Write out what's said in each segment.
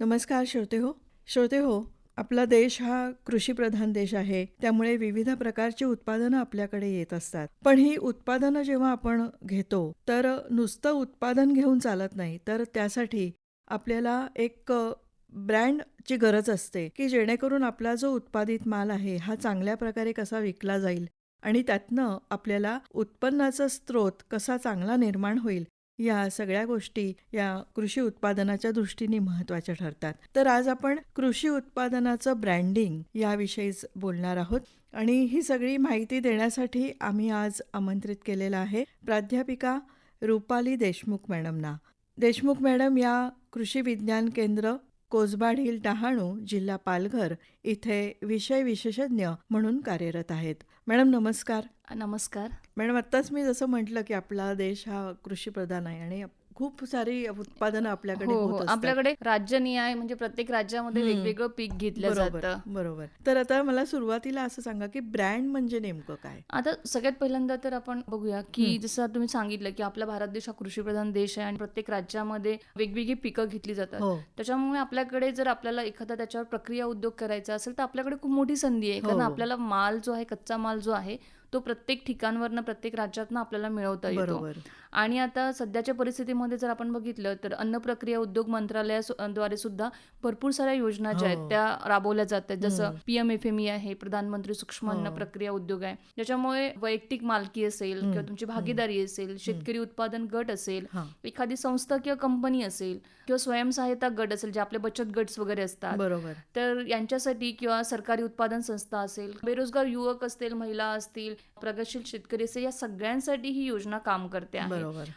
नमस्कार श्रोते हो. श्रोते हो आपला देश हा कृषीप्रधान देश आहे. त्यामुळे विविध प्रकारची उत्पादनं आपल्याकडे येत असतात. पण ही उत्पादनं जेव्हा आपण घेतो तर नुसतं उत्पादन घेऊन चालत नाही. तर त्यासाठी आपल्याला एक ब्रँडची गरज असते की जेणेकरून आपला जो उत्पादित माल आहे हा चांगल्या प्रकारे कसा विकला जाईल आणि त्यातनं आपल्याला उत्पन्नाचा स्रोत कसा चांगला निर्माण होईल या सगळ्या गोष्टी या कृषी उत्पादनाच्या दृष्टीने महत्त्वाच्या ठरतात. तर आज आपण कृषी उत्पादनाचं ब्रँडिंग याविषयीच बोलणार आहोत. आणि ही सगळी माहिती देण्यासाठी आम्ही आज आमंत्रित केलेलं आहे प्राध्यापिका रुपाली देशमुख मॅडमना. देशमुख मॅडम या कृषी विज्ञान केंद्र कोसबाड हिल डहाणू जिल्हा पालघर इथे विषय विशेषज्ञ म्हणून कार्यरत आहेत. मॅडम नमस्कार. नमस्कार. मॅडम आत्ताच मी जसं म्हटलं की आपला देश हा कृषीप्रधान आहे आणि खूप सारी उत्पादनं आपल्याकडे हो हो. आपल्याकडे राज्यनिहाय म्हणजे प्रत्येक राज्यामध्ये. वेगवेगळं पीक घेतलं जातं बरोबर तर आता मला सुरुवातीला असं सांगा की ब्रँड म्हणजे नेमकं काय आता सगळ्यात पहिल्यांदा तर आपण बघूया की. जसं तुम्ही सांगितलं की आपला भारत देश हा कृषीप्रधान देश आहे आणि प्रत्येक राज्यामध्ये वेगवेगळी पिकं घेतली जातात हो त्याच्यामुळे आपल्याकडे जर आपल्याला एखादा त्याच्यावर प्रक्रिया उद्योग करायचा असेल तर आपल्याकडे खूप मोठी संधी आहे हो. कारण आपल्याला माल जो आहे कच्चा माल जो आहे तो प्रत्येक ठिकाणवरनं प्रत्येक राज्यातनं आपल्याला मिळवता येतो आणि आता सध्याच्या परिस्थितीमध्ये जर आपण बघितलं तर अन्न प्रक्रिया उद्योग मंत्रालयाद्वारे सुद्धा भरपूर साऱ्या योजना ज्या हो. आहेत त्या राबवल्या जात आहेत जसं हम्म. पीएम एफ एम ई आहे प्रधानमंत्री सूक्ष्म अन्न हो. प्रक्रिया उद्योग आहे ज्याच्यामुळे वैयक्तिक मालकी असेल. किंवा तुमची भागीदारी असेल शेतकरी उत्पादन गट असेल हा एखादी संस्था किंवा कंपनी असेल किंवा स्वयंसहायता गट असेल जे आपले बचत गट्स वगैरे असतात बरोबर तर यांच्यासाठी किंवा सरकारी उत्पादन संस्था असेल बेरोजगार युवक असतील महिला असतील प्रगतशील शेतकरी असेल या सगळ्यांसाठी ही योजना काम करते आहे.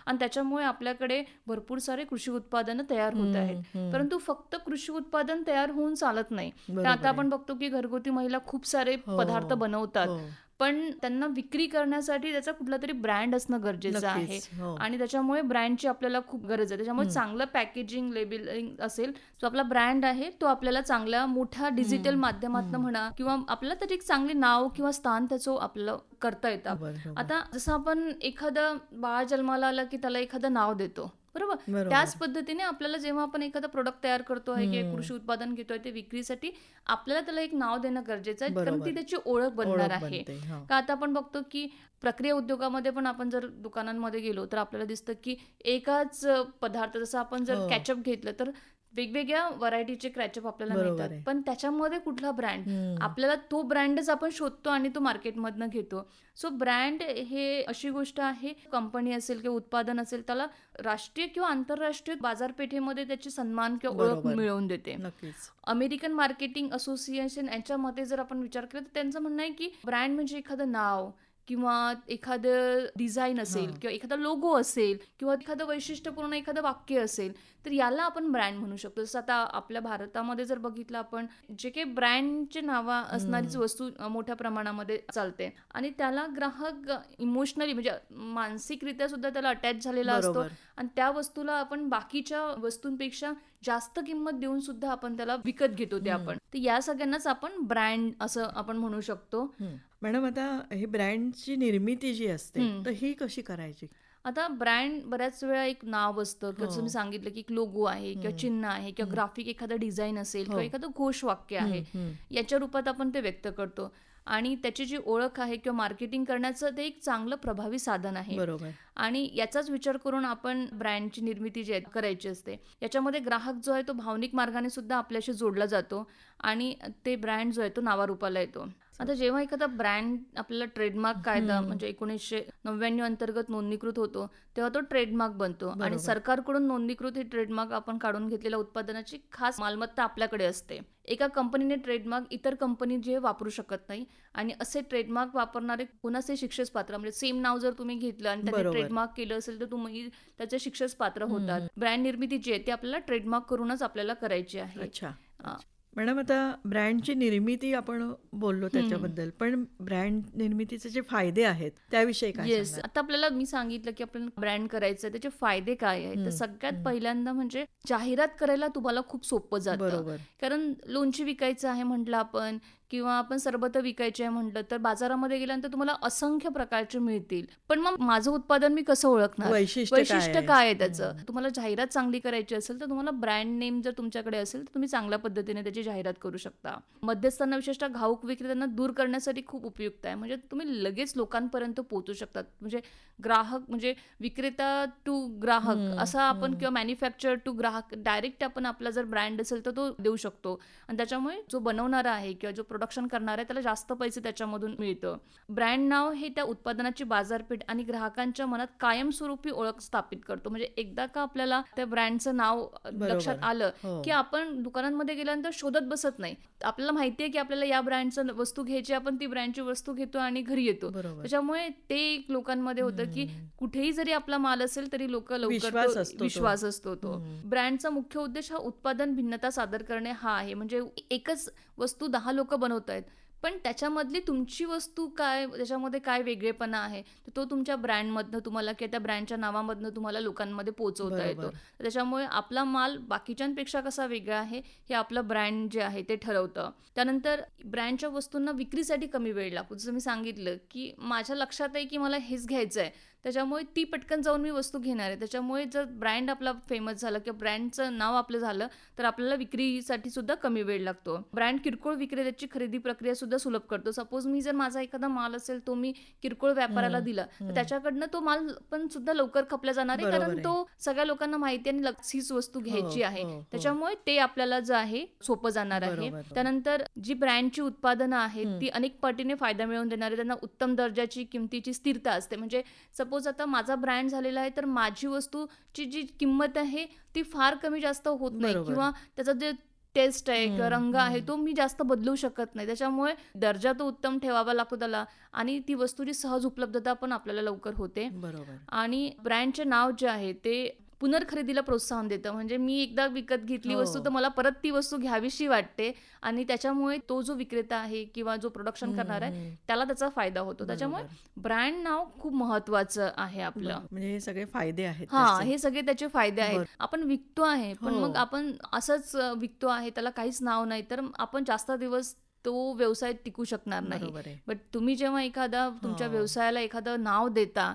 आणि त्याच्यामुळे आपल्याकडे भरपूर सारे कृषी उत्पादनं तयार होत आहेत. परंतु फक्त कृषी उत्पादन तयार होऊन चालत नाही. आता. आपण बघतो की घरगुती महिला खूप सारे हो, पदार्थ बनवतात. हो, पण त्यांना विक्री करण्यासाठी त्याचा कुठला तरी ब्रँड असणं गरजेचं आहे हो आणि त्याच्यामुळे ब्रँडची आपल्याला खूप गरज आहे त्याच्यामुळे. चांगलं पॅकेजिंग लेबलिंग असेल जो आपला ब्रँड आहे तो आपल्याला चांगल्या मोठ्या डिजिटल. माध्यमातून. म्हणा किंवा आपल्याला त्याची एक चांगली नाव किंवा स्थान त्याचं आपल्याला करता येतं आता जसं आपण एखादं बाळ जन्माला आलं की त्याला एखादं नाव देतो बरोबर. त्याच पद्धतीने आपल्याला जेव्हा आपण एखादं प्रोडक्ट तयार करतो आहे किंवा. कृषी उत्पादन घेतोय ते विक्रीसाठी आपल्याला त्याला एक नाव देणं गरजेचं आहे कारण. ती त्याची ओळख बनणार आहे हो. का आता आपण बघतो की प्रक्रिया उद्योगामध्ये पण आपण जर दुकानांमध्ये गेलो तर आपल्याला दिसतं की एकाच पदार्थ जसं आपण जर हो. कॅचअप घेतलं तर वेगवेगळ्या व्हरायटीचे कॅचअप आपल्याला मिळतात. पण त्याच्यामध्ये कुठला ब्रँड. आपल्याला तो ब्रँडच आपण शोधतो आणि तो मार्केटमधनं घेतो सो ब्रँड हे अशी गोष्ट आहे कंपनी असेल किंवा उत्पादन असेल त्याला राष्ट्रीय किंवा आंतरराष्ट्रीय बाजारपेठेमध्ये त्याची सन्मान किंवा ओळख. मिळवून देते अमेरिकन मार्केटिंग असोसिएशन यांच्यामध्ये जर आपण विचार केला तर त्यांचं म्हणणं आहे की ब्रँड म्हणजे एखादं नाव किंवा एखादं डिझाईन असेल. किंवा एखादा लोगो असेल किंवा एखादं वैशिष्ट्यपूर्ण एखादं वाक्य असेल तर याला आपण ब्रँड म्हणू शकतो जसं आता आपल्या भारतामध्ये जर बघितलं आपण जे काही ब्रँडचे नावा असणारीच. वस्तू मोठ्या प्रमाणामध्ये चालते आणि त्याला ग्राहक इमोशनली म्हणजे मानसिकरित्या सुद्धा त्याला अटॅच झालेला असतो आणि त्या वस्तूला आपण बाकीच्या वस्तूंपेक्षा जास्त किंमत देऊन सुद्धा आपण त्याला विकत घेतो ते. आपण तर या सगळ्यांनाच आपण ब्रँड असं आपण म्हणू शकतो. मॅडम आता ही ब्रँडची निर्मिती जी असते. तर ही कशी करायची आता ब्रँड बऱ्याच वेळा एक नाव असतं किंवा हो. मी सांगितलं की एक लोगो आहे किंवा. चिन्ह आहे किंवा. ग्राफिक एखादं डिझाईन असेल हो. किंवा एखादं घोषवाक्य आहे. याच्या रूपात आपण ते व्यक्त करतो आणि त्याची जी ओळख आहे किंवा मार्केटिंग करण्याचं ते एक चांगलं प्रभावी साधन आहे बरोबर आणि याचाच विचार करून आपण ब्रँडची निर्मिती जी करायची असते याच्यामध्ये ग्राहक जो आहे तो भावनिक मार्गाने सुद्धा आपल्याशी जोडला जातो आणि ते ब्रँड जो आहे तो नावारूपाला येतो आता जेव्हा एखादा ब्रँड आपल्याला ट्रेडमार्क कायदा. म्हणजे एकोणीसशे नव्याण्णव अंतर्गत नोंदणीकृत होतो तेव्हा तो ट्रेडमार्क बनतो आणि. सरकारकडून नोंदणीकृत हे ट्रेडमार्क आपण काढून घेतलेल्या उत्पादनाची खास मालमत्ता आपल्याकडे असते एका कंपनीने ट्रेडमार्क इतर कंपनी जे वापरू शकत नाही आणि असे ट्रेडमार्क वापरणारे कोणाचे शिक्षेस पात्र म्हणजे सेम नाव जर तुम्ही घेतलं आणि त्यांनी. ट्रेडमार्क केलं असेल तर तुम्ही त्याचे शिक्षेस पात्र होतात. ब्रँड निर्मिती जी आहे ती आपल्याला ट्रेडमार्क करूनच आपल्याला करायची आहे अच्छा. मॅडम आता ब्रँडची निर्मिती आपण बोललो त्याच्याबद्दल पण ब्रँड निर्मितीचे जे फायदे आहेत त्याविषयी काय येस? आता आपल्याला मी सांगितलं की आपण ब्रँड करायचं आहे, त्याचे फायदे काय आहेत तर सगळ्यात. पहिल्यांदा म्हणजे जाहिरात करायला तुम्हाला खूप सोपं जातं बरोबर कारण लोणची विकायचं आहे म्हटलं आपण किंवा आपण सरबत विकायचे आहे म्हटलं तर बाजारामध्ये गेल्यानंतर तुम्हाला असंख्य प्रकारचे मिळतील. पण मग माझं उत्पादन मी कसं ओळखणार? वैशिष्ट्य काय आहे. त्याचं? तुम्हाला जाहिरात चांगली करायची असेल तर तुम्हाला ब्रँड नेम जर तुमच्याकडे असेल तर तुम्ही चांगल्या पद्धतीने त्याची जाहिरात करू शकता. मध्यस्थांना विशेषतः घाऊक विक्रेत्यांना दूर करण्यासाठी खूप उपयुक्त आहे. म्हणजे तुम्ही लगेच लोकांपर्यंत पोहोचू शकतात म्हणजे ग्राहक म्हणजे विक्रेता टू ग्राहक असा आपण. किंवा मॅन्युफॅक्चर टू ग्राहक डायरेक्ट आपण आपला जर ब्रँड असेल तर तो देऊ शकतो. आणि त्याच्यामुळे जो बनवणारा आहे किंवा जो प्रोडक्शन करणार आहे त्याला जास्त पैसे त्याच्यामधून मिळतं. ब्रँड नाव हे त्या उत्पादनाची बाजारपेठ आणि ग्राहकांच्या मनात कायमस्वरूपी ओळख स्थापित करतो. म्हणजे एकदा का आपल्याला त्या ब्रँडचं नाव लक्षात आलं हो. की आपण दुकानांमध्ये गेल्यानंतर शोधत बसत नाही. आपल्याला माहिती आहे की आपल्याला या ब्रँडचं वस्तू घ्यायची आपण ती ब्रँडची वस्तू घेतो आणि घरी येतो. त्याच्यामुळे ते एक लोकांमध्ये होतं की. कुठेही जरी आपला माल असेल तरी लोक लवकर विश्वास असतो तो. ब्रँडचा मुख्य उद्देश हा उत्पादन भिन्नता सादर करणे हा आहे म्हणजे एकच वस्तू दहा लोक बनवत आहेत पण त्याच्यामधली तुमची वस्तू काय? त्याच्यामध्ये काय वेगळेपणा आहे? तर तो तुमच्या ब्रँडमधनं तुम्हाला किंवा त्या ब्रँडच्या नावामधनं तुम्हाला लोकांमध्ये पोहोचवता येतो. त्याच्यामुळे आपला माल बाकीच्यांपेक्षा कसा वेगळा आहे हे आपलं ब्रँड जे आहे ते ठरवतं. त्यानंतर ब्रँडच्या वस्तूंना विक्रीसाठी कमी वेळ लागतो. जसं मी सांगितलं की माझ्या लक्षात आहे की मला हेच घ्यायचं आहे त्याच्यामुळे ती पटकन जाऊन मी वस्तू घेणार आहे त्याच्यामुळे जर ब्रँड आपला फेमस झालं किंवा ब्रँडचं नाव आपलं झालं तर आपल्याला विक्रीसाठी सुद्धा कमी वेळ लागतो ब्रँड किरकोळ विक्रेत्याची खरेदी प्रक्रिया सुद्धा सुलभ करतो सपोज मी जर माझा एखादा माल असेल तो मी किरकोळ व्यापाराला हम्म, दिला तर. त्याच्याकडनं तो माल पण सुद्धा लवकर खपला जाणार आहे कारण. तो सगळ्या लोकांना माहिती आणि लक्ष हीच वस्तू घ्यायची हो, आहे हो, हो. त्याच्यामुळे ते आपल्याला जे आहे सोपं जाणार आहे. त्यानंतर जी ब्रँडची उत्पादनं आहेत. ती अनेक पटीने फायदा मिळवून देणारे त्यांना उत्तम दर्जाची किमतीची स्थिरता असते म्हणजे सपोज आता माझा ब्रँड झालेला आहे तर माझी वस्तूची जी किंमत आहे ती फार कमी जास्त होत नाही. किंवा त्याचा जे टेस्ट आहे किंवा रंग आहे. तो मी जास्त बदलू शकत नाही त्याच्यामुळे दर्जा तो उत्तम ठेवावा लागतो त्याला आणि ती वस्तूची सहज उपलब्धता पण आपल्याला लवकर होते बरोबर आणि ब्रँडचे नाव जे आहे ते पुनर्खरेदीला प्रोत्साहन देतं म्हणजे मी एकदा विकत घेतली हो. वस्तू तर मला परत ती वस्तू घ्यावीशी वाटते आणि त्याच्यामुळे तो जो विक्रेता आहे किंवा जो प्रोडक्शन करणार आहे त्याला त्याचा फायदा होतो त्याच्यामुळे. ब्रँड नाव खूप महत्वाचं आहे आपलं. म्हणजे हे सगळे फायदे आहेत हा. हे सगळे त्याचे फायदे आहेत. आपण विकतो आहे पण हो. मग आपण असंच विकतो आहे त्याला काहीच नाव नाही तर आपण जास्त दिवस तो व्यवसाय टिकू शकणार नाही. बट तुम्ही जेव्हा एखादा तुमच्या. व्यवसायाला एखादं नाव देता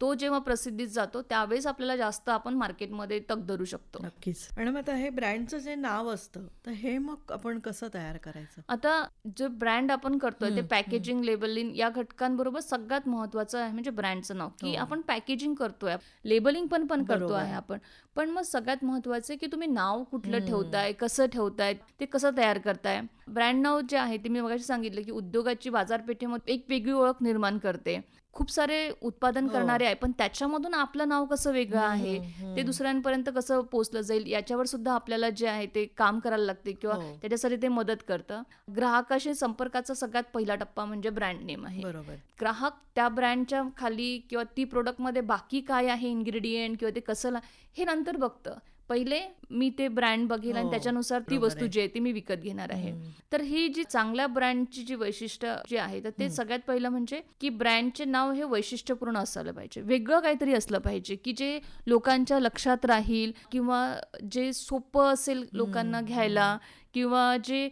तो जेव्हा प्रसिद्धीत जातो त्यावेळेस आपल्याला जास्त आपण मार्केटमध्ये तग धरू शकतो. नक्कीच. आणि मग आता हे ब्रँडचं जे नाव असतं तर हे मग आपण कसं तयार करायचं? आता जे ब्रँड आपण करतोय ते पॅकेजिंग लेबलिंग या घटकांबरोबर सगळ्यात महत्वाचं आहे म्हणजे ब्रँडचं नाव. की हो. आपण पॅकेजिंग करतोय लेबलिंग पण पण करतो. आहे आपण. पण मग सगळ्यात महत्वाचं आहे की तुम्ही नाव कुठलं. ठेवताय कसं ठेवताय ते कसं तयार करताय ब्रँड नाव जे आहे ते मी मगाशी सांगितलं की उद्योगाची बाजारपेठेमध्ये एक वेगळी ओळख निर्माण करते खूप सारे उत्पादन हो. करणारे आहे पण त्याच्यामधून आपलं नाव कसं वेगळं आहे. ते दुसऱ्यांपर्यंत कसं पोहोचलं जाईल याच्यावर सुद्धा आपल्याला जे आहे ते काम करायला लागते किंवा हो. त्याच्यासाठी ते मदत करतं ग्राहकाशी संपर्काचा सगळ्यात पहिला टप्पा म्हणजे ब्रँड नेम आहे बरोबर ग्राहक त्या ब्रँडच्या खाली किंवा ती प्रोडक्टमध्ये बाकी काय आहे इन्ग्रेडियंट किंवा ते कसं हे नंतर बघतं पहिले मी ते ब्रँड बघेल आणि हो, त्याच्यानुसार ती वस्तू. जी आहे ती मी विकत घेणार आहे. तर ही जी चांगल्या ब्रँडची जी वैशिष्ट्य जी आहे तर ते. सगळ्यात पहिलं म्हणजे की ब्रँडचे नाव हे वैशिष्ट्यपूर्ण असायला पाहिजे वेगळं काहीतरी असलं पाहिजे की जे लोकांच्या लक्षात राहील किंवा जे सोपं असेल लोकांना घ्यायला किंवा जे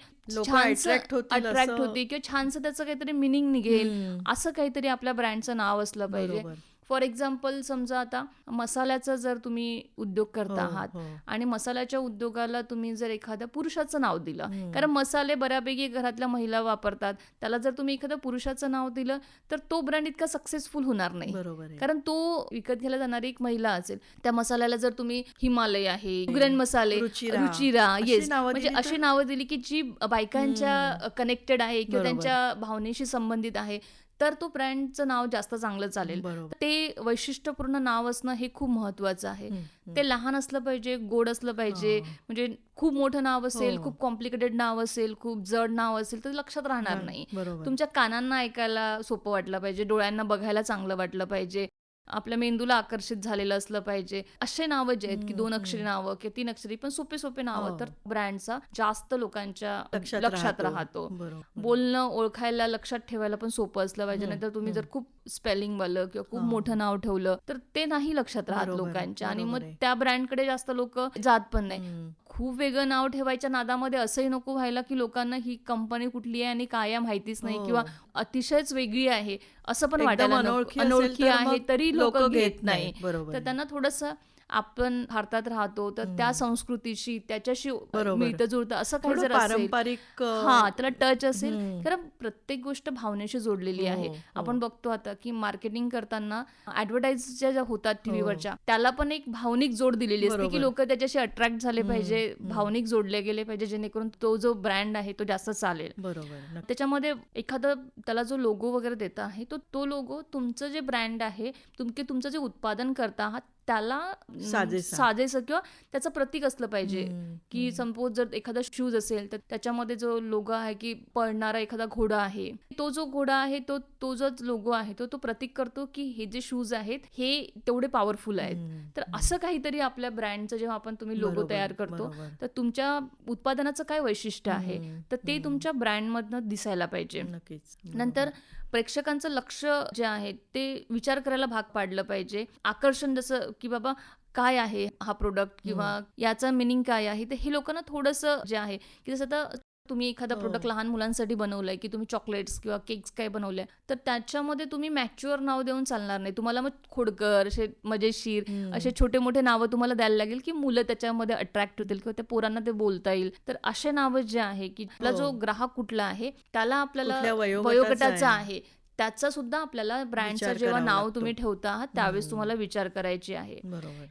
अट्रॅक्ट होते किंवा छानसं त्याचं काहीतरी मिनिंग निघेल. असं काहीतरी आपल्या ब्रँडचं नाव असलं पाहिजे फॉर एक्झाम्पल समजा आता मसाल्याचा जर तुम्ही उद्योग करता हो, आहात हो. आणि मसाल्याच्या उद्योगाला तुम्ही जर एखाद्या पुरुषाचं नाव दिलं. कारण मसाले बऱ्यापैकी घरातल्या महिला वापरतात त्याला जर तुम्ही एखाद्या पुरुषाचं नाव दिलं तर तो ब्रँड इतका सक्सेसफुल होणार नाही कारण तो विकत घ्यायला जाणारी एक महिला असेल त्या मसाल्याला जर तुम्ही हिमालय आहे ग्रँड मसाले रुचिरा. येस नावं म्हणजे अशी नावं दिली की जी बायकांच्या कनेक्टेड आहे किंवा. त्यांच्या भावनेशी संबंधित आहे तर तो ब्रँडचं नाव जास्त चांगलं चालेल. ते वैशिष्ट्यपूर्ण नाव असणं हे खूप महत्वाचं आहे. ते लहान असलं पाहिजे गोड असलं पाहिजे. म्हणजे खूप मोठं नाव असेल हो. खूप कॉम्प्लिकेटेड नाव असेल खूप जड नाव असेल तर लक्षात राहणार नाही. तुमच्या कानांना ऐकायला सोपं वाटलं पाहिजे डोळ्यांना बघायला चांगलं वाटलं पाहिजे. आपल्या मेंदूला आकर्षित झालेलं असलं पाहिजे असे नावं जे आहेत की दोन अक्षरी. नावं किंवा तीन अक्षरी पण सोपे सोपे नावं हो. तर ब्रँडचा जास्त लोकांच्या लक्षात राहतो बोलणं ओळखायला लक्षात ठेवायला पण सोपं असलं पाहिजे नाहीतर तुम्ही. जर खूप स्पेलिंग वालं किंवा खूप. मोठं नाव ठेवलं तर ते नाही लक्षात राहत लोकांच्या आणि मग. त्या ब्रँडकडे जास्त लोक जात पण नाही. खूप वेगळं नाव ठेवायच्या नादामध्ये असंही नको व्हायला की लोकांना ही कंपनी कुठली आहे आणि काय माहितीच नाही हो. किंवा अतिशयच वेगळी आहे असं पण वाटायला. अनोळखी आहे तरी लोक घेत नाही तर. त्यांना थोडंसं आपण भारतात राहतो तर त्या संस्कृतीशी त्याच्याशी. मिळतं जुळतं असं काही जर पारंपरिक हा त्याला टच असेल. कारण प्रत्येक गोष्ट भावनेशी जोडलेली हो, आहे हो. आपण बघतो आता की मार्केटिंग करताना ऍडव्हर्टाईज ज्या होतात टीव्हीवरच्या त्याला पण एक भावनिक जोड दिलेली असते की हो. लोक त्याच्याशी अट्रॅक्ट झाले पाहिजे भावनिक जोडले गेले पाहिजे जेणेकरून तो जो ब्रँड आहे तो जास्त चालेल बरोबर. त्याच्यामध्ये एखादं त्याला जो लोगो वगैरे देता आहे तो तो लोगो तुमचं जे ब्रँड आहे तुमके तुमचं जे उत्पादन करता आहात त्याला साजेसा. किंवा त्याचं प्रतीक असलं पाहिजे. की सपोज जर एखादा शूज असेल तर त्याच्यामध्ये जो लोगो आहे की पळणारा एखादा घोडा आहे तो जो घोडा आहे तो तो जो लोगो आहे तो तो प्रतीक करतो की हे जे शूज आहेत हे तेवढे पॉवरफुल आहेत. तर असं काहीतरी आपल्या ब्रँडचं जेव्हा आपण तुम्ही लोगो तयार करतो. तर तुमच्या उत्पादनाचं काय वैशिष्ट्य आहे? तर ते तुमच्या ब्रँडमधनं दिसायला पाहिजे. नंतर प्रेक्षकांचं लक्ष जे आहे ते विचार करायला भाग पाडलं पाहिजे. आकर्षण जसं की बाबा काय आहे हा प्रोडक्ट किंवा याचं मिनिंग काय आहे तर हे लोकांना थोडंसं जे आहे की जसं आता तुम्ही एखादा हो. प्रोडक्ट लहान मुलांसाठी बनवलंय की तुम्ही चॉकलेट्स किंवा केक्स काय बनवले तर त्याच्यामध्ये तुम्ही मॅच्युअर नाव देऊन चालणार नाही तुम्हाला मग खोडकर असे मजेशीर. असे छोटे मोठे नावं तुम्हाला द्यायला लागेल की मुलं त्याच्यामध्ये अट्रॅक्ट होतील किंवा त्या पोरांना ते बोलता येईल तर असे नावं जे आहे की आपला जो हो. ग्राहक कुठला आहे त्याला आपल्याला वयोगटाचा आहे. त्याचा सुद्धा आपल्याला ब्रँडचं जेव्हा नाव. तुम्ही ठेवता आहात त्यावेळेस तुम्हाला विचार करायची आहे.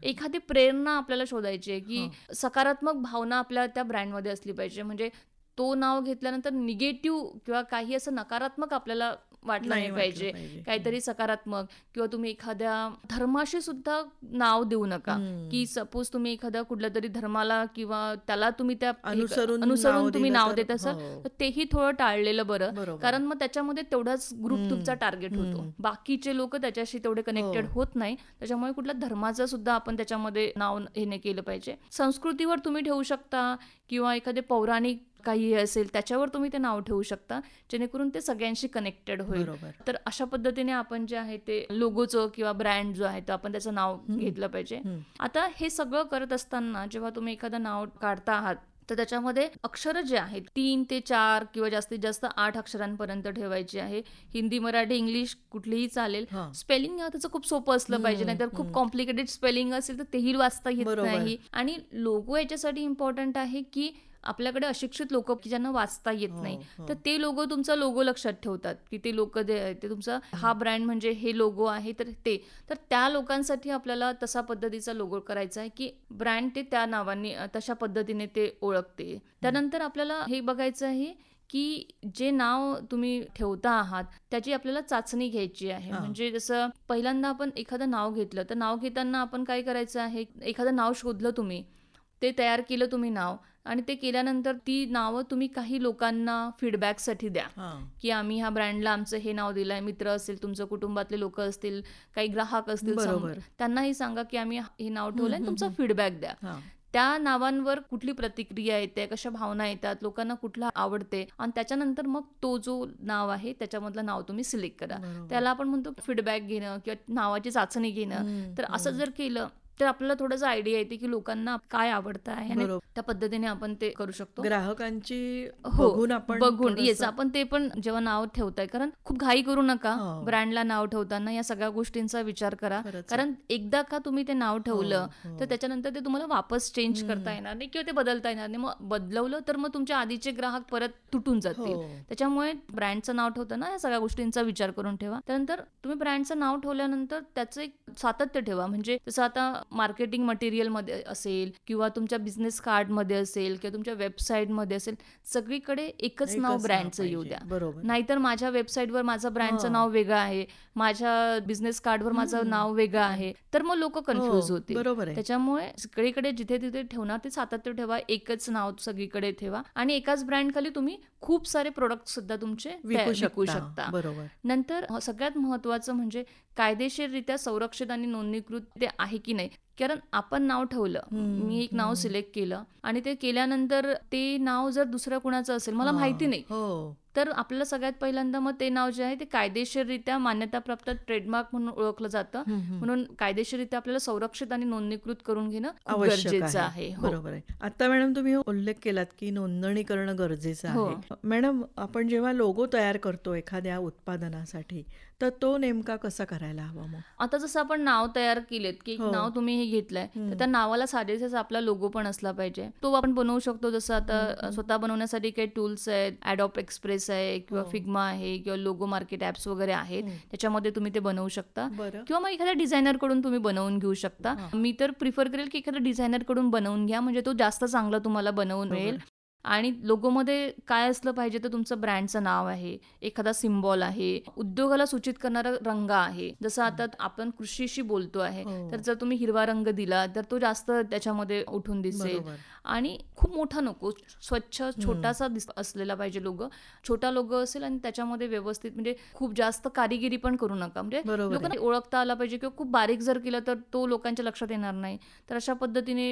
एखादी प्रेरणा आपल्याला शोधायची आहे की सकारात्मक भावना आपल्या त्या ब्रँडमध्ये असली पाहिजे. म्हणजे तो नाव घेतल्यानंतर निगेटिव्ह किंवा काही असं नकारात्मक आपल्याला वाटलं नाही पाहिजे. काहीतरी सकारात्मक किंवा तुम्ही एखाद्या धर्माशी सुद्धा नाव देऊ नका. की सपोज तुम्ही एखाद्या कुठल्या तरी धर्माला किंवा त्याला तुम्ही त्या अनुसरून अनुसरून तुम्ही नाव देत असाल हो. तर तेही थोडं टाळलेलं बरं. कारण मग त्याच्यामध्ये तेवढाच ग्रुप तुमचा टार्गेट होतो बाकीचे लोक त्याच्याशी तेवढे कनेक्टेड हो. होत नाही त्याच्यामुळे कुठल्या धर्माचं सुद्धा आपण त्याच्यामध्ये नाव हे नाही केलं पाहिजे संस्कृतीवर तुम्ही ठेवू शकता किंवा एखादे पौराणिक काही हे असेल त्याच्यावर तुम्ही ते नाव ठेवू शकता जेणेकरून ते सगळ्यांशी कनेक्टेड होईल. तर अशा पद्धतीने आपण जे आहे ते लोगोचं किंवा ब्रँड जो आहे तो आपण त्याचं नाव घेतलं पाहिजे. आता हे सगळं करत असताना जेव्हा तुम्ही एखादं नाव काढता आहात तर त्याच्यामध्ये अक्षर जे आहेत तीन ते चार किंवा जास्तीत जास्त आठ अक्षरांपर्यंत ठेवायची आहे. हिंदी मराठी इंग्लिश कुठलीही चालेल. स्पेलिंग त्याचं खूप सोपं असलं पाहिजे नाहीतर खूप कॉम्प्लिकेटेड स्पेलिंग असेल तर तेही वाचता येत. नाही. आणि लोगो याच्यासाठी इम्पॉर्टंट आहे की आपल्याकडे अशिक्षित लोक की ज्यांना वाचता येत हो, नाही हो. तर ते लोगो तुमचा लोगो लक्षात ठेवतात की ते लोक ते तुमचा हा ब्रँड म्हणजे हे लोगो आहे तर ते. तर त्या लोकांसाठी आपल्याला तसा पद्धतीचा लोगो करायचा आहे की ब्रँड ते त्या नावाने तशा पद्धतीने ते ओळखते. त्यानंतर आपल्याला हे बघायचं आहे की जे नाव तुम्ही ठेवता आहात त्याची आपल्याला चाचणी घ्यायची आहे. म्हणजे जसं पहिल्यांदा आपण एखादं नाव घेतलं तर नाव घेताना आपण काय करायचं आहे? एखादं नाव शोधलं तुम्ही ते तयार केलं तुम्ही नाव आणि ते केल्यानंतर ती नावं तुम्ही काही लोकांना फीडबॅकसाठी द्या. की आम्ही ह्या ब्रँडला आमचं हे नाव दिलंय मित्र असेल तुमचं कुटुंबातले लोक असतील काही ग्राहक असतील. त्यांनाही सांगा की आम्ही हे नाव ठेवलंय तुमचा फीडबॅक द्या. त्या नावांवर कुठली प्रतिक्रिया येते कशा भावना येतात लोकांना कुठला आवडते आणि त्याच्यानंतर मग तो जो नाव आहे त्याच्यामधलं नाव तुम्ही सिलेक्ट करा. त्याला आपण म्हणतो फीडबॅक घेणं किंवा नावाची चाचणी घेणं तर असं जर केलं तर आपल्याला थोडंसं आयडिया येते की लोकांना काय आवडतं आहे. त्या पद्धतीने आपण ते करू शकतो ग्राहकांची हो बघून आपण बघून थोडंसं- येस आपण ते पण जेव्हा नाव ठेवताय कारण खूप घाई करू नका हो. ब्रँडला नाव ठेवताना या सगळ्या गोष्टींचा विचार करा. कारण एकदा का तुम्ही ते नाव ठेवलं हो. तर त्याच्यानंतर ते तुम्हाला वापस चेंज करता येणार नाही किंवा ते बदलता येणार नाही मग बदलवलं तर मग तुमच्या आधीचे ग्राहक परत तुटून जातील हो. त्याच्यामुळे ब्रँडचं नाव ठेवताना या सगळ्या गोष्टींचा विचार करून ठेवा त्यानंतर तुम्ही ब्रँडचं नाव ठेवल्यानंतर त्याचं एक सातत्य ठेवा म्हणजे जसं आता मार्केटिंग मटेरियलमध्ये असेल किंवा तुमच्या बिझनेस कार्डमध्ये असेल किंवा तुमच्या वेबसाईटमध्ये असेल सगळीकडे एकच नाव ब्रँडचं येऊ. द्या बरोबर. नाहीतर माझ्या वेबसाईटवर माझं ब्रँडचं. नाव वेगळं आहे माझ्या बिझनेस कार्डवर माझं नाव वेगळं आहे तर मग लोक कन्फ्युज हो, होतील बरोबर. त्याच्यामुळे सगळीकडे जिथे तिथे ठेवणार ते सातत्य ठेवा एकच नाव सगळीकडे ठेवा आणि एकाच ब्रँड खाली तुम्ही खूप सारे प्रोडक्ट सुद्धा तुमचे विकू विकू शकता. बरोबर. नंतर सगळ्यात महत्वाचं म्हणजे कायदेशीररित्या संरक्षित आणि नोंदणीकृत ते आहे की नाही? कारण आपण नाव ठेवलं. मी एक नाव सिलेक्ट केलं आणि ते केल्यानंतर ते नाव जर दुसऱ्या कुणाचं असेल मला. माहिती नाही. हो. तर आपल्याला सगळ्यात पहिल्यांदा मग ते नाव जे आहे ते कायदेशीररित्या मान्यताप्राप्त ट्रेडमार्क म्हणून ओळखलं जातं. म्हणून कायदेशीररित्या आपल्याला संरक्षित आणि नोंदणीकृत करून घेणं गरजेचं आहे. आहे. हो. बरोबर आहे. आता मॅडम तुम्ही उल्लेख केलात की नोंदणी करणं गरजेचं हो. आहे. मॅडम आपण जेव्हा लोगो तयार करतो एखाद्या उत्पादनासाठी तर तो नेमका कसा करायला हवा मग आता जसं आपण नाव तयार केलेत की हो. नाव तुम्ही हे घेतलंय तर त्या नावाला साजेसाच आपला लोगो पण असला पाहिजे तो आपण बनवू शकतो जसं आता स्वतः बनवण्यासाठी काही टूल्स आहेत ॲडॉप एक्सप्रेस आहे किंवा हो. फिग्मा आहे किंवा लोगो मार्केट ऍप्स वगैरे आहेत. त्याच्यामध्ये तुम्ही ते बनवू शकता किंवा मग एखाद्या डिझायनरकडून तुम्ही बनवून घेऊ शकता हा. मी तर प्रिफर करेल की एखाद्या डिझायनरकडून बनवून घ्या म्हणजे तो जास्त चांगला तुम्हाला बनवून. मिळेल आणि लोगोमध्ये काय असलं पाहिजे तर तुमचं ब्रँडचं नाव आहे एखादा सिम्बॉल आहे उद्योगाला सूचित करणारा रंग आहे. जसं आता आपण कृषीशी बोलतो आहे हो. तर जर तुम्ही हिरवा रंग दिला तर तो जास्त त्याच्यामध्ये उठून दिसेल. आणि खूप मोठा नको स्वच्छ छोटासा दिस असलेला पाहिजे लोगो. छोटा लोगो असेल आणि त्याच्यामध्ये व्यवस्थित म्हणजे खूप जास्त कारिगिरी पण करू नका. म्हणजे. लोकांना ओळखता आला पाहिजे किंवा खूप बारीक जर केलं तर तो लोकांच्या लक्षात येणार नाही. तर अशा पद्धतीने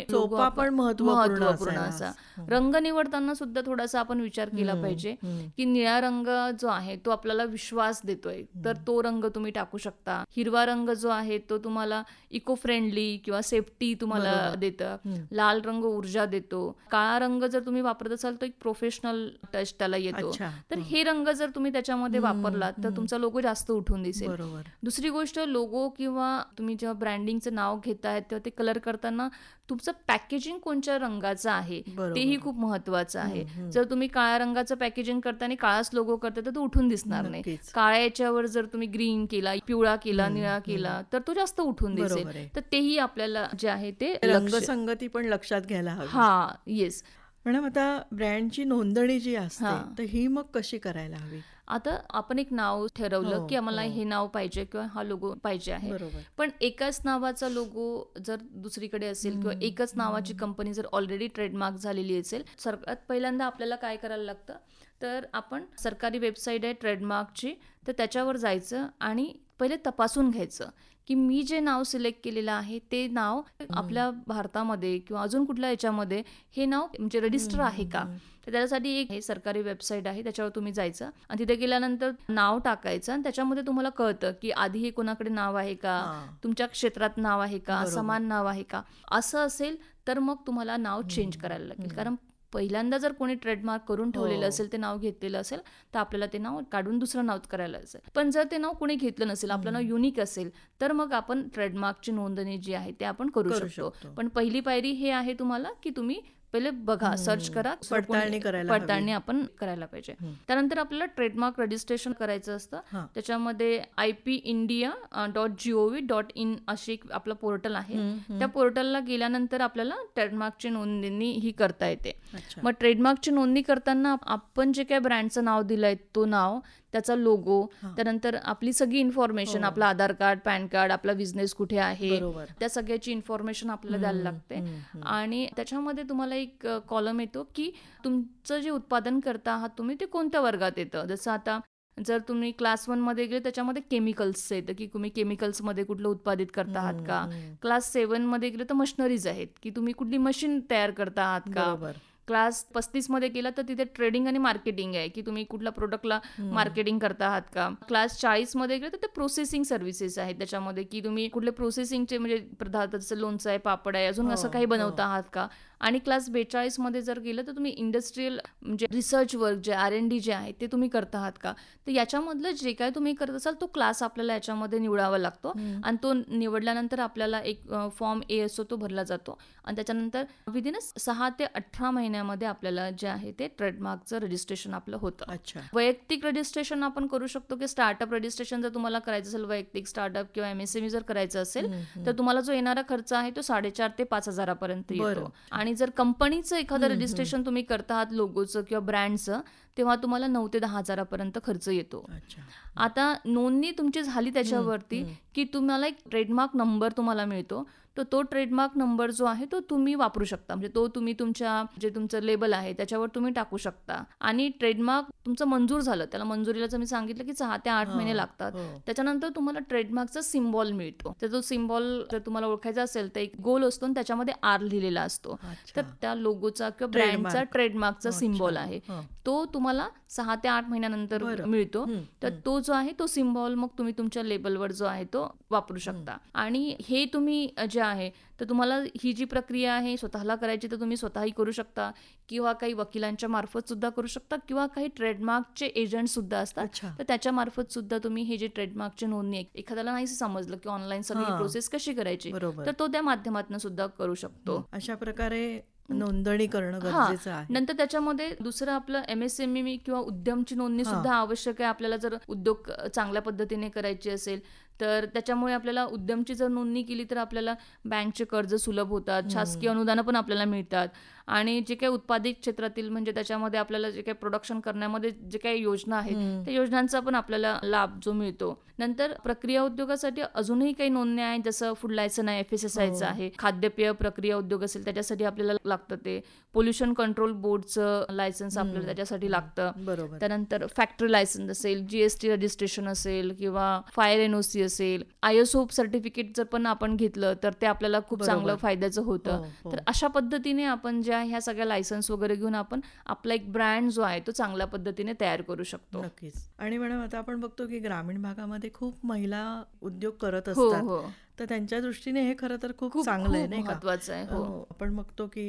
पण महत्त्वपूर्ण असा. रंग निवडताना सुद्धा थोडासा आपण विचार केला पाहिजे. की निळा रंग जो आहे तो आपल्याला विश्वास देतोय तर तो रंग तुम्ही टाकू शकता हिरवा रंग जो आहे तो तुम्हाला इको फ्रेंडली किंवा सेफ्टी तुम्हाला. देतं. लाल रंग ऊर्जा देतो काळा रंग जर तुम्ही वापरत असाल तर एक प्रोफेशनल टच त्याला येतो तर हं. रंग जर तुम्ही त्याच्यामध्ये वापरलात तर. तुमचा लोगो जास्त उठून दिसेल दुसरी गोष्ट लोगो किंवा तुम्ही जेव्हा ब्रँडिंगचं नाव घेताय तेव्हा ते कलर करताना तुमचं पॅकेजिंग कोणत्या रंगाचं आहे. तेही खूप महत्वाचं आहे. जर तुम्ही काळ्या रंगाचं पॅकेजिंग करता आणि काळाच लोगो करता तर तो उठून दिसणार नाही. काळ्या याच्यावर जर तुम्ही ग्रीन केला पिवळा केला निळा केला तर तो जास्त उठून दिसेल. तर तेही आपल्याला जे आहे ते रंगसंगती पण लक्षात घ्यायला हवी हा येस मॅडम आता ब्रँडची नोंदणी जी असते. तर ही मग कशी करायला हवी आता आपण एक नाव ठरवलं हो, की आम्हाला हो. हे नाव पाहिजे किंवा हा लोगो पाहिजे आहे. पण एकाच नावाचा लोगो जर दुसरीकडे असेल किंवा एकच नावाची कंपनी जर ऑलरेडी ट्रेडमार्क झालेली असेल सर्वात पहिल्यांदा आपल्याला काय करायला लागतं? तर आपण सरकारी वेबसाईट आहे ट्रेडमार्कची तर त्याच्यावर जायचं आणि पहिले तपासून घ्यायचं. की मी जे नाव सिलेक्ट केलेलं आहे ते नाव आपल्या भारतामध्ये किंवा अजून कुठल्या याच्यामध्ये हे नाव म्हणजे रजिस्टर आहे का? तर त्याच्यासाठी एक हे सरकारी वेबसाईट आहे त्याच्यावर तुम्ही जायचं. आणि तिथे गेल्यानंतर नाव टाकायचं आणि त्याच्यामध्ये तुम्हाला कळतं की आधी हे कोणाकडे नाव आहे का. तुमच्या क्षेत्रात नाव आहे का. समान नाव आहे का? असं असेल तर मग तुम्हाला नाव चेंज करायला लागेल. कारण पहिल्यांदा जर कोणी ट्रेडमार्क करून ठेवलेलं हो. असेल ते नाव घेतलेलं असेल तर आपल्याला ते नाव काढून दुसरं नाव करायला असेल पण जर ते नाव कोणी घेतलं नसेल आपलं नाव युनिक असेल तर मग आपण ट्रेडमार्कची नोंदणी जी आहे ते आपण करू शकतो. पण पहिली पायरी हे आहे तुम्हाला की तुम्ही पहिले बघा सर्च करा पडताळणी करायला. पडताळणी आपण करायला पाहिजे. त्यानंतर आपल्याला ट्रेडमार्क रजिस्ट्रेशन करायचं असतं. त्याच्यामध्ये I P India dot G O V dot in अशी एक आपलं पोर्टल आहे. त्या पोर्टलला गेल्यानंतर आपल्याला ट्रेडमार्कची नोंदणी ही करता येते. मग ट्रेडमार्कची नोंदणी करताना आपण जे काय ब्रँडचं नाव दिलंय तो नाव त्याचा लोगो त्यानंतर आपली सगळी इन्फॉर्मेशन आपलं आधार कार्ड पॅन कार्ड आपला बिझनेस कुठे आहे. त्या सगळ्याची इन्फॉर्मेशन आपल्याला द्यायला लागते. आणि त्याच्यामध्ये तुम्हाला एक कॉलम येतो की तुमचं जे उत्पादन करता आहात तुम्ही ते कोणत्या वर्गात येतं? जसं आता जर तुम्ही क्लास वनमध्ये गेले त्याच्यामध्ये केमिकल्स येतं की तुम्ही केमिकल्समध्ये कुठलं उत्पादित करता आहात का? क्लास सेवनमध्ये गेले तर मशिनरीज आहेत की तुम्ही कुठली मशीन तयार करता आहात का? बरोबर. क्लास पस्तीसमध्ये गेला तर तिथे ट्रेडिंग आणि मार्केटिंग आहे की तुम्ही कुठल्या प्रोडक्टला मार्केटिंग करता आहात का? क्लास चाळीसमध्ये गेले तर ते प्रोसेसिंग सर्व्हिसेस आहेत त्याच्यामध्ये की तुम्ही कुठले प्रोसेसिंगचे म्हणजे पदार्थ जसं लोणचं आहे पापड आहे अजून असं हो, काही बनवता आहात का? आणि क्लास बेचाळीसमध्ये जर गेलं तर तुम्ही इंडस्ट्रीयल म्हणजे रिसर्च वर्क जे आर एन डी जे आहे ते तुम्ही करता आहात का? तर याच्यामधलं जे काय तुम्ही करत असाल तो क्लास आपल्याला याच्यामध्ये निवडावा लागतो. आणि तो निवडल्यानंतर आपल्याला एक फॉर्म ए असतो तो भरला जातो. आणि त्याच्यानंतर विदिन सहा ते अठरा महिन्यामध्ये आपल्याला जे आहे ते ट्रेडमार्कचं रजिस्ट्रेशन आपलं होतं. अच्छा. वैयक्तिक रजिस्ट्रेशन आपण करू शकतो की स्टार्टअप रजिस्ट्रेशन जर तुम्हाला करायचं असेल वैयक्तिक स्टार्टअप किंवा एमएसएमई जर करायचं असेल तर तुम्हाला जो येणारा खर्च आहे तो साडेचार ते पाच हजारापर्यंत. येतो. आणि जर कंपनीचं एखादं रजिस्ट्रेशन तुम्ही करता आहात लोगोचं किंवा ब्रँडचं तेव्हा तुम्हाला नऊ ते दहा हजारापर्यंत खर्च येतो. आता नोंदणी तुमची झाली त्याच्यावरती की तुम्हाला एक ट्रेडमार्क नंबर तुम्हाला मिळतो. तर तो ट्रेडमार्क नंबर जो आहे तो तुम्ही वापरू शकता म्हणजे तो तुम्ही तुमच्या जे तुमचं लेबल आहे त्याच्यावर तुम्ही टाकू शकता आणि ट्रेडमार्क तुमचं मंजूर झालं त्याला मंजुरीला जर मी सांगितलं की सहा ते आठ महिने लागतात हो. त्याच्यानंतर तुम्हाला ट्रेडमार्कचा सिम्बॉल मिळतो तर तो सिम्बॉल जर तुम्हाला ओळखायचा असेल तर एक गोल असतो आणि त्याच्यामध्ये आर लिहिलेला असतो. तर त्या लोगोचा किंवा. ब्रँडचा ट्रेडमार्कचा. सिम्बॉल आहे. तो तुम्हाला सहा ते आठ महिन्यानंतर. मिळतो तर. तो जो आहे तो सिम्बॉल मग तुम्ही तुमच्या लेबलवर जो आहे तो वापरू शकता आणि हे तुम्ही अ, जे आहे तर तुम्हाला ही जी प्रक्रिया आहे स्वतःला करायची तर तुम्ही स्वतःही करू शकता. किंवा काही वकिलांच्या मार्फत सुद्धा करू शकता. किंवा काही ट्रेडमार्कचे एजंट सुद्धा असतात. तर त्याच्या मार्फत सुद्धा तुम्ही हे जे ट्रेडमार्कची नोंदणी आहे एखाद्याला नाही समजलं की ऑनलाईन सगळी. प्रोसेस कशी करायची तर तो त्या माध्यमातून सुद्धा करू शकतो. अशा प्रकारे नोंदणी करणं. गरजेचं आहे. नंतर त्याच्यामध्ये दुसरं आपलं एम एस एम ई किंवा उद्यमची नोंदणी. सुद्धा आवश्यक आहे. आपल्याला जर उद्योग चांगल्या पद्धतीने करायची असेल तर त्याच्यामुळे आपल्याला उद्यमची जर नोंदणी केली तर आपल्याला बँकचे कर्ज सुलभ होतात शासकीय अनुदानं पण आपल्याला मिळतात आणि जे काही उत्पादित क्षेत्रातील म्हणजे त्याच्यामध्ये आपल्याला जे काही प्रोडक्शन करण्यामध्ये जे काही योजना आहेत. त्या योजनांचा पण आपल्याला लाभ जो मिळतो नंतर प्रक्रिया उद्योगासाठी अजूनही काही नोंदण्या आहेत जसं फूड लायसन आहे एफ एस एस आयचं. आहे खाद्यपेय प्रक्रिया उद्योग असेल त्याच्यासाठी आपल्याला लागतं ते पोल्युशन कंट्रोल बोर्डचं लायसन्स आपल्याला. त्याच्यासाठी लागतं बरोबर त्यानंतर फॅक्टरी लायसन्स असेल जीएसटी रजिस्ट्रेशन असेल किंवा फायर एनओसी असेल आयएसओ सर्टिफिकेट जर पण आपण घेतलं तर ते आपल्याला खूप. चांगलं फायद्याचं होतं. हो, हो. तर अशा पद्धतीने आपण ज्या ह्या सगळ्या लायसन्स वगैरे घेऊन आपण आपला एक ब्रँड जो आहे तो चांगल्या पद्धतीने तयार करू शकतो. नक्कीच. आणि मॅडम आता आपण बघतो की ग्रामीण भागामध्ये खूप महिला उद्योग करत हो असतात. हो. तर त्यांच्या दृष्टीने हे खरं तर खूप चांगलं आहे नाही महत्वाचं आहे हो आपण बघतो की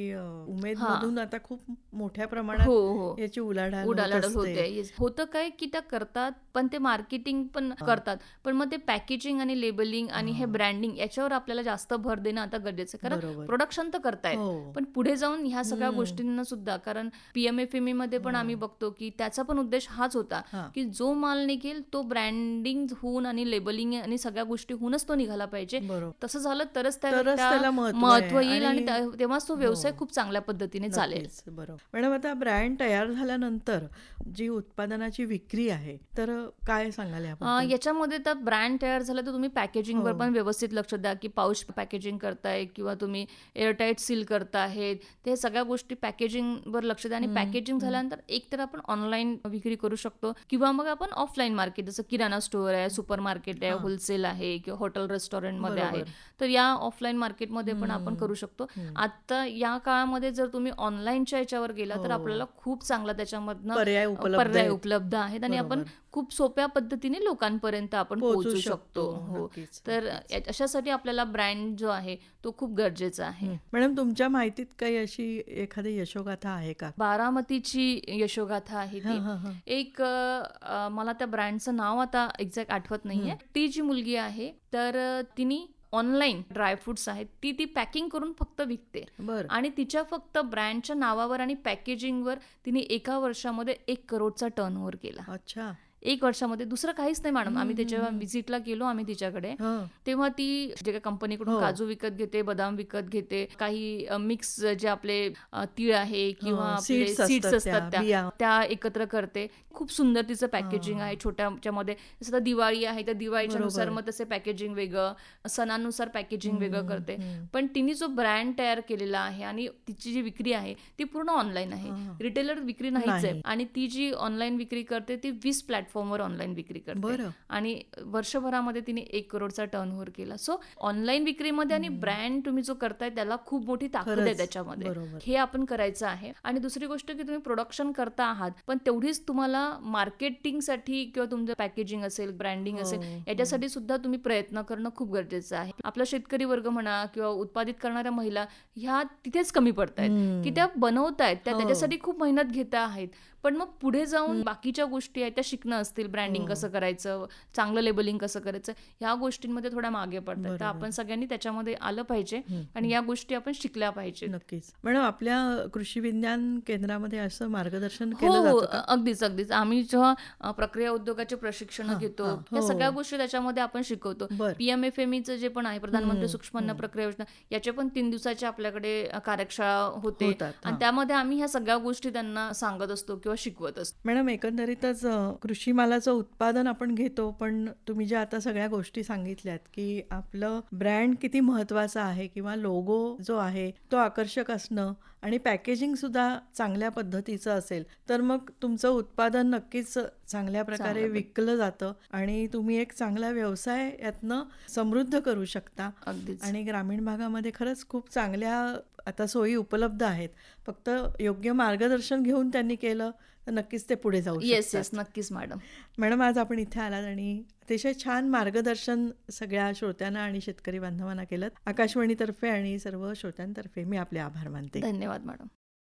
उमेद. मधून आता खूप मोठ्या प्रमाणात हो हो याची उलाढाल असते. होते. होतं काय की त्या करतात पण ते मार्केटिंग पण करतात पण मग ते पॅकेजिंग आणि लेबलिंग आणि हे. ब्रँडिंग याच्यावर आपल्याला जास्त भर देणं आता गरजेचं आहे कारण. प्रोडक्शन तर करतायत. पण पुढे जाऊन ह्या सगळ्या. गोष्टींना सुद्धा कारण पीएमएफएमई मध्ये पण. आम्ही बघतो की त्याचा पण उद्देश हाच होता. की जो माल निघेल तो ब्रँडिंग होऊन आणि लेबलिंग आणि सगळ्या गोष्टी होऊनच तो निघाला पाहिजे तसं झालं तरच त्या तरच त्या त्याला महत्त्व महत्त्व येईल आणि तेव्हाच तो व्यवसाय हो. खूप चांगल्या पद्धतीने चालेल बरोबर मॅडम आता ब्रँड तयार झाल्यानंतर जी उत्पादनाची विक्री आहे तर काय सांगाल? याच्यामध्ये तर ब्रँड तयार झाला तर तुम्ही पॅकेजिंगवर हो. पण व्यवस्थित लक्ष द्या की पाऊच पॅकेजिंग करताय किंवा तुम्ही एअरटाईट सील करताहेत ते सगळ्या गोष्टी पॅकेजिंगवर लक्ष द्या आणि पॅकेजिंग. झाल्यानंतर एक तर आपण ऑनलाईन विक्री करू शकतो किंवा मग आपण ऑफलाईन मार्केट जसं किराणा स्टोअर आहे सुपर मार्केट आहे. होलसेल आहे किंवा हॉटेल रेस्टॉरंटमध्ये आहे. तर या ऑफलाईन मार्केटमध्ये पण आपण. करू शकतो. आता या काळामध्ये जर तुम्ही ऑनलाईनच्या याच्यावर गेला तर हो. आपल्याला खूप चांगला त्याच्यामधनं पर्याय उपलब्ध पर्याय आहेत. उपलब्ध आहेत आणि आपण. खूप सोप्या पद्धतीने लोकांपर्यंत आपण पोहोचू शकतो. हो नक्कीच, तर अशासाठी आपल्याला ब्रँड जो आहे तो खूप गरजेचा आहे हं. मॅडम तुमच्या माहितीत काही अशी एखादी यशोगाथा आहे का बारामतीची यशोगाथा आहे हं, ती हं, हं. एक मला त्या ब्रँडचं नाव आता एक्झॅक्ट आठवत नाहीये ती जी मुलगी आहे तर तिने ऑनलाईन ड्रायफ्रुट्स आहेत ती ती पॅकिंग करून फक्त विकते. बर. आणि तिच्या फक्त ब्रँडच्या नावावर आणि पॅकेजिंगवर तिने एका वर्षामध्ये एक करोडचा टर्न ओव्हर केला. अच्छा. एक वर्षामध्ये दुसरं काहीच नाही मॅडम आम्ही त्याच्या. व्हिजिटला गेलो आम्ही तिच्याकडे हं. तेव्हा ती जे काही कंपनीकडून हो. काजू विकत घेते बदाम विकत घेते काही मिक्स जे आपले तीळ आहे किंवा हं, आपले सीड्स असतात असतात त्या, त्या. त्या एकत्र करते खूप सुंदर तिचं पॅकेजिंग हा. आहे छोट्याच्या मध्ये जसं दिवाळी आहे तर दिवाळीच्या. नुसार मग तसे पॅकेजिंग वेगळं सणानुसार पॅकेजिंग वेगळं हं, करते हं. पण तिने जो ब्रँड तयार केलेला आहे आणि तिची जी विक्री आहे ती पूर्ण ऑनलाईन आहे हा. रिटेलर विक्री नाहीच आहे. आणि ती जी ऑनलाईन विक्री करते ती वीस प्लॅटफॉर्मवर ऑनलाईन विक्री करते. आणि वर्षभरामध्ये तिने एक करोडचा टर्न ओव्हर केला. सो ऑनलाईन विक्रीमध्ये आणि ब्रँड तुम्ही जो करताय त्याला खूप मोठी ताकद आहे त्याच्यामध्ये. हे आपण करायचं आहे. आणि दुसरी गोष्ट की तुम्ही प्रोडक्शन करता आहात पण तेवढीच तुम्हाला मार्केटिंगसाठी किंवा तुमचं पॅकेजिंग असेल ब्रँडिंग हो, असेल. याच्यासाठी सुद्धा तुम्ही प्रयत्न करणं खूप गरजेचं आहे. आपला शेतकरी वर्ग म्हणा किंवा उत्पादित करणाऱ्या महिला ह्या तिथेच कमी पडतायत. की त्या बनवतायत त्या हो. त्याच्यासाठी खूप मेहनत घेत आहेत. पण मग पुढे जाऊन बाकीच्या गोष्टी आहेत त्या शिकणं असतील ब्रँडिंग हो. कसं करायचं चांगलं लेबलिंग कसं करायचं ह्या गोष्टींमध्ये थोड्या मागे पडतात. तर. आपण सगळ्यांनी त्याच्यामध्ये आलं पाहिजे हं, आणि या गोष्टी आपण शिकल्या पाहिजे नक्कीच. मॅडम आपल्या कृषी विज्ञान केंद्रामध्ये असं मार्गदर्शन हो हो अगदीच अगदीच. आम्ही जेव्हा प्रक्रिया उद्योगाचे प्रशिक्षण हा, घेतो हा, या हो. सगळ्या गोष्टी त्याच्यामध्ये आपण शिकवतो. पीएमएफएमईचं जे पण आहे प्रधानमंत्री सूक्ष्म अन्न. प्रक्रिया योजना याचे पण तीन दिवसाचे आपल्याकडे कार्यशाळा होते. आणि हा. त्यामध्ये आम्ही ह्या सगळ्या गोष्टी त्यांना सांगत असतो किंवा शिकवत असतो. मॅडम एकंदरीतच कृषी शेतीमालाचं उत्पादन आपण घेतो पण तुम्ही ज्या आता सगळ्या गोष्टी सांगितल्यात की आपलं ब्रँड किती महत्त्वाचं आहे किंवा लोगो जो आहे तो आकर्षक असणं आणि पॅकेजिंग सुद्धा चांगल्या पद्धतीचं असेल तर मग तुमचं उत्पादन नक्कीच चांगल्या प्रकारे विकलं जातं आणि तुम्ही एक चांगला व्यवसाय यातनं समृद्ध करू शकता. अगदीच. आणि ग्रामीण भागामध्ये खरंच खूप चांगल्या आता सोयी उपलब्ध आहेत. फक्त योग्य मार्गदर्शन घेऊन त्यांनी केलं तर नक्कीच ते पुढे जाऊ येस येस नक्कीच मॅडम मॅडम आज आपण इथे आलात आणि अतिशय छान मार्गदर्शन सगळ्या श्रोत्यांना आणि शेतकरी बांधवांना केलं आकाशवाणीतर्फे आणि सर्व श्रोत्यांतर्फे मी आपले आभार मानते. धन्यवाद मॅडम